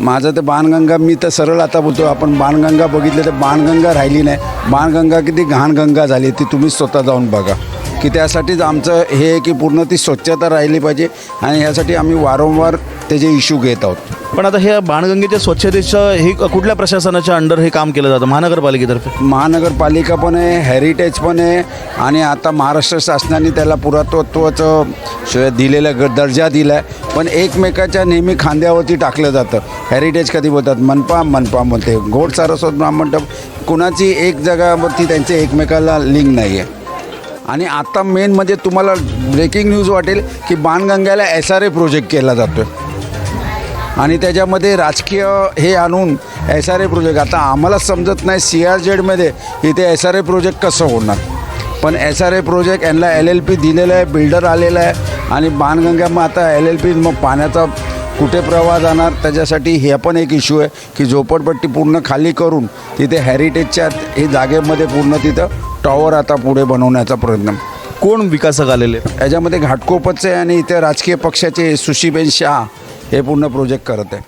माझं तर बाणगंगा मी तर सरळ आता बोलतो आपण बाणगंगा बघितलं तर बाणगंगा राहिली नाही. बाणगंगा किती घाणगंगा झाली ती तुम्हीच स्वतः जाऊन बघा. की त्यासाठीच आमचं हे आहे की पूर्ण ती स्वच्छता राहिली पाहिजे आणि ह्यासाठी आम्ही वारंवार त्याचे इश्यू घेत आहोत. पण आता हे बाणगंगेच्या स्वच्छतेचं हे कुठल्या प्रशासनाच्या अंडर हे काम केलं जातं? महानगरपालिकेतर्फे? महानगरपालिका पण आहे हेरिटेज पण आहे आणि आता महाराष्ट्र शासनाने त्याला पुरातत्वाचं दिलेलं ग दर्जा दिला आहे पण एकमेकाच्या नेहमी खांद्यावरती टाकलं जातं. हेरिटेज कधी बोलतात? मनपा मनपा बोलते. घोड सारस्वत ब्राह्मण कुणाची एक जगावरती त्यांचे एकमेकाला लिंक नाही आहे आणि आत्ता मेन म्हणजे तुम्हाला ब्रेकिंग न्यूज वाटेल की बाणगंगाला एस आर ए प्रोजेक्ट केला जातो आणि त्याच्यामध्ये राजकीय हे आणून एस आर ए प्रोजेक्ट आता आम्हाला समजत नाही सी आर जेडमध्ये इथे एस आर ए प्रोजेक्ट कसं होणार? पण एस आर ए प्रोजेक्ट यांना एल एल पी दिलेलं आहे बिल्डर आलेला आहे आणि बाणगंगा मग आता एल एल पी मग पाण्याचा कुठे प्रवाह जाणार त्याच्यासाठी हे पण एक इश्यू आहे की झोपडपट्टी पूर्ण खाली करून तिथे हेरिटेजच्या हे जागेमध्ये पूर्ण तिथं टॉवर आता पुढे बनवण्याचा प्रयत्न. कोण विकासक आलेले? याच्यामध्ये घाटकोपरचे आणि इथे राजकीय पक्षाचे सुशीबेन शाह हे पूर्ण प्रोजेक्ट करत आहे.